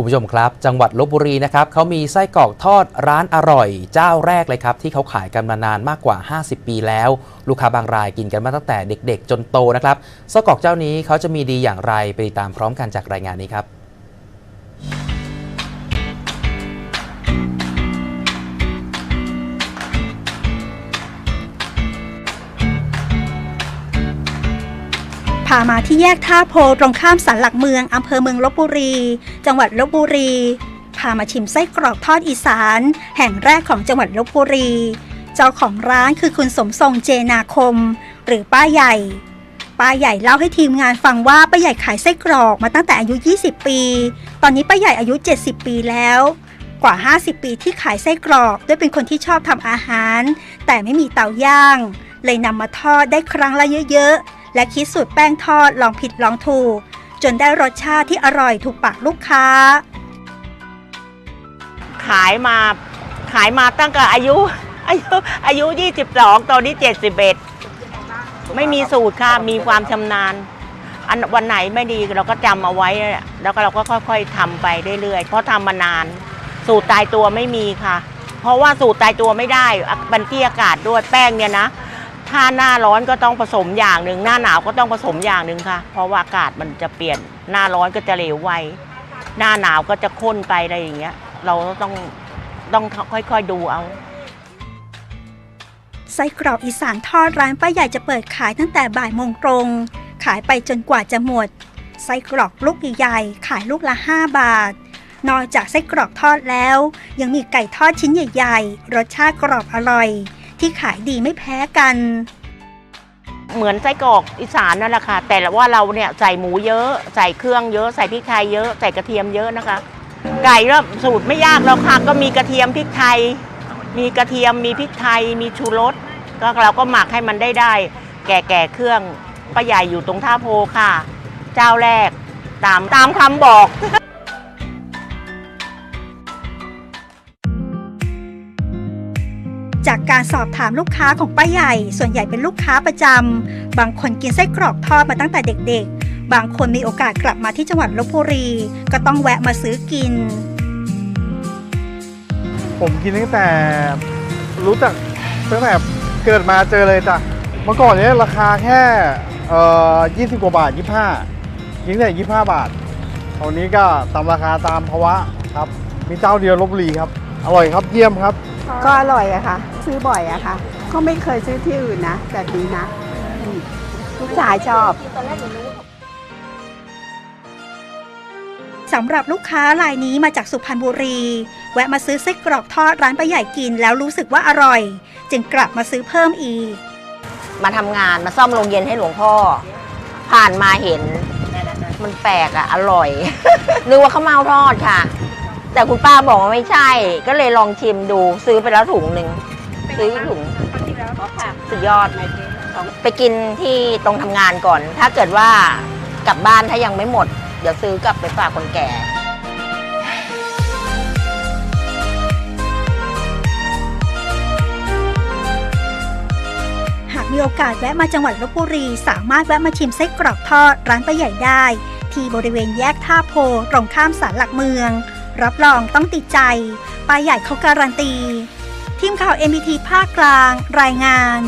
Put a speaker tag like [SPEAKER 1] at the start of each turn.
[SPEAKER 1] คุณผู้ชมครับ จังหวัดลบบุรีนะครับเขามีไส้กรอกทอดร้านอร่อย เจ้าแรกเลยครับ ที่เขาขายกันมานานมากกว่า 50 ปีแล้ว ลูกค้าบางรายกินกันมาตั้งแต่เด็ก ๆ จนโตนะครับไส้กรอกเจ้านี้เขาจะมีดีอย่างไรไปติดตามพร้อมกันจากรายงานนี้ครับ
[SPEAKER 2] พามาที่แยกท่าโพตรงข้ามสันหลักเมืองอำเภอเมืองลบบุรี จังหวัดลบบุรี พามาชิมไส้กรอกทอดอีสาน แห่งแรกของจังหวัดลบบุรี เจ้าของร้านคือคุณสมทรงเจนาคม หรือป้าใหญ่ ป้าใหญ่เล่าให้ทีมงานฟังว่าป้าใหญ่ขายไส้กรอกมาตั้งแต่อายุ 20 ปี ตอนนี้ป้าใหญ่อายุ 70 ปีแล้วกว่า 50 ปีที่ขายไส้กรอกด้วยเป็นคนที่ชอบทำอาหาร แต่ไม่มีเตาย่าง เลยนำมาทอดได้ครั้งละเยอะๆ และคิดสูตรแป้งทอดลองผิดลองถูก จนได้รสชาติที่อร่อยถูกปากลูกค้า
[SPEAKER 3] ขายมาขายมาตั้งแต่อายุ อายุอายุ 22 ตอนนี้ 71 ไม่มีสูตรค่ะ มีความชำนาญ อันวันไหนไม่ดีเราก็จำเอาไว้ แล้วก็เราก็ค่อย ๆทำไปเรื่อยๆ เพราะทำมานาน สูตรตายตัวไม่มีค่ะ เพราะว่าสูตรตายตัวไม่ได้บันที่อากาศด้วยแป้งเนี่ยนะ ถ้าหน้าร้อนก็ต้องผสมอย่างหนึ่งหน้าหนาวก็ต้องผสมอย่างหนึ่งค่ะ เพราะว่าอากาศมันจะเปลี่ยนหน้าร้อนก็จะเหลวไวหน้าหนาวก็จะข้นไปอะไรอย่างเงี้ย เราต้องต้องค่อยๆดูเอา
[SPEAKER 2] ไส้กรอกอีสานทอดร้านป้าใหญ่จะเปิดขายตั้งแต่บ่ายโมงตรง ขายไปจนกว่าจะหมดไส้กรอกลูกใหญ่ๆขายลูกละ 5 บาท นอกจากไส้กรอกทอดแล้ว ยังมีไก่ทอดชิ้นใหญ่ ๆ รสชาติกรอบอร่อย ที่ขายดีไม่แพ้กัน
[SPEAKER 3] เหมือนไส้กรอกอีสานนั่นแหละค่ะ แต่ว่าเราเนี่ยใส่หมูเยอะ ใส่เครื่องเยอะ ใส่พริกไทยเยอะ ใส่กระเทียมเยอะนะคะ ไก่ก็สูตรไม่ยากเราค่ะ ก็มีกระเทียมพริกไทย มีกระเทียม มีพริกไทย มีชูรส ก็เราก็หมักให้มันได้ได้ แก่แก่ๆเครื่องป้าใหญ่อยู่ตรงท่าโพค่ะ เจ้าแรกตามตามคำบอก
[SPEAKER 2] จากการสอบถามลูกค้าของป้าใหญ่ ส่วนใหญ่เป็นลูกค้าประจำ บางคนกินไส้กรอกทอดมาตั้งแต่เด็กๆ บางคนมีโอกาสกลับมาที่จังหวัดลบบุรี ก็ต้องแวะมาซื้อกิน
[SPEAKER 4] ผมกินตั้งแต่รู้จักตั้งแต่เกิดมาเจอเลยจ้ะ เมื่อก่อนเนี้ยราคาแค่เอ่อ20กว่าบาท25ยิ่งแต่25บาทตอนนี้ก็ตามราคาตามภาวะครับ มีเจ้าเดียวลบบุรีครับ อร่อยครับเยี่ยมครับ
[SPEAKER 5] ก็อร่อยอะค่ะ ซื้อบ่อยอะค่ะ ก็ไม่เคยซื้อที่อื่นนะแบบนี้นะอืมลูกชายชอบ
[SPEAKER 2] สำหรับลูกค้ารายนี้มาจากสุพรรณบุรี แวะมาซื้อไส้กรอกทอดร้านป้าใหญ่กินแล้วรู้สึกว่าอร่อย จึงกลับมาซื้อเพิ่มอีก
[SPEAKER 6] มาทำงานมาซ่อมโรงเย็นให้หลวงพ่อ ผ่านมาเห็น มันแปลกอะอร่อย นึกว่าข้าวเมาทอดค่ะ แต่คุณป้าบอกว่าไม่ใช่ ก็เลยลองชิมดูซื้อไปแล้วถุงหนึ่ง ซื้ออีกถุงสุดยอด ไปกินที่ตรงทำงานก่อน ถ้าเกิดว่ากลับบ้านถ้ายังไม่หมด เดี๋ยวซื้อกลับไปฝากคนแก่
[SPEAKER 2] หากมีโอกาสแวะมาจังหวัดลบบุรี สามารถแวะมาชิมไส้กรอกทอดร้านป้าใหญ่ได้ ที่บริเวณแยกท่าโพตรงข้ามศาลหลักเมือง รับรองต้องติดใจป้าใหญ่เขาการันตี ทีมข่าว MBT ภาคกลาง รายงาน